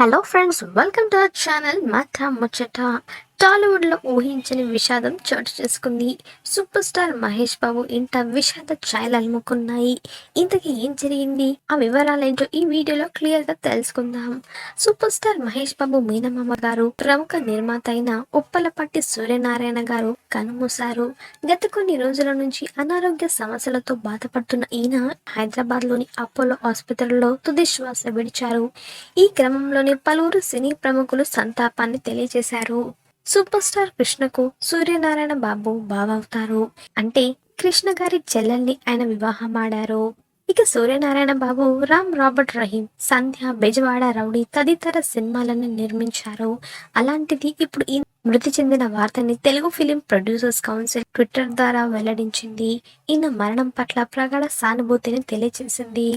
Hello friends, welcome to our channel Matta Mucheta. టాలీవుడ్లో ఊహించని విషాదం చోటు చేసుకుంది. సూపర్ స్టార్ మహేష్ బాబు ఇంట విషాద ఛాయలు అలుముకున్నాయి ఇంతకీ ఏం జరిగింది? ఆ వివరాలేంటో ఈ వీడియోలో క్లియర్గా తెలుసుకుందాం. సూపర్ స్టార్ మహేష్ బాబు మీనమామ గారు ప్రముఖ నిర్మాత అయిన ఉప్పలపట్టి సూర్యనారాయణ గారు కనుమూశారు. గత కొన్ని రోజుల నుంచి అనారోగ్య సమస్యలతో బాధపడుతున్న ఈయన హైదరాబాద్లోని అపోలో ఆసుపత్రిలో తుది శ్వాస విడిచారు. ఈ క్రమంలోనే పలువురు సినీ ప్రముఖులు సంతాపాన్ని తెలియజేశారు. సూపర్ స్టార్ కృష్ణకు సూర్యనారాయణ బాబు బావవుతారు. అంటే కృష్ణ గారి చెల్లెల్ని ఆయన వివాహం ఆడారు. ఇక సూర్యనారాయణ బాబు రామ్ రాబర్ట్ రహీం సంధ్య బెజవాడ రౌడీ తదితర సినిమాలను నిర్మించారు. అలాంటిది ఇప్పుడు ఈ మృతి చెందిన వార్తని Telugu film producers council Twitter ద్వారా వెల్లడించింది. ఈయన మరణం పట్ల ప్రగాఢ సానుభూతిని తెలియజేసింది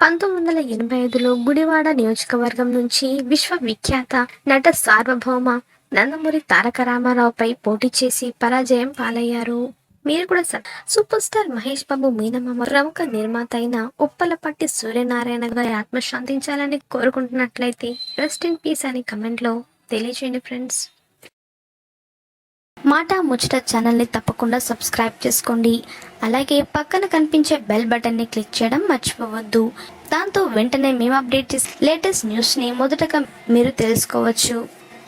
పంతొమ్మిది వందల ఎనభై ఐదులో గుడివాడ నియోజకవర్గం నుంచి విశ్వవిఖ్యాత నట సార్వభౌమ నందమూరి తారక రామారావుపై పోటీ చేసి పరాజయం పాలయ్యారు. మీరు కూడా sir super star Mahesh Babu మీనమామ ప్రముఖ నిర్మాత అయిన ఉప్పలపట్టి సూర్యనారాయణ గారి ఆత్మ శాంతించాలని కోరుకుంటున్నట్లయితే రెస్ట్ ఇన్ పీస్ అని కమెంట్లో తెలియజేయండి ఫ్రెండ్స్. మాట ముచ్చట ఛానల్ని తప్పకుండా సబ్స్క్రైబ్ చేసుకోండి. అలాగే పక్కన కనిపించే బెల్ బటన్ని క్లిక్ చేయడం మర్చిపోవద్దు. దాంతో వెంటనే మేము అప్డేట్ చేసి లేటెస్ట్ న్యూస్ని మొదటగా మీరు తెలుసుకోవచ్చు.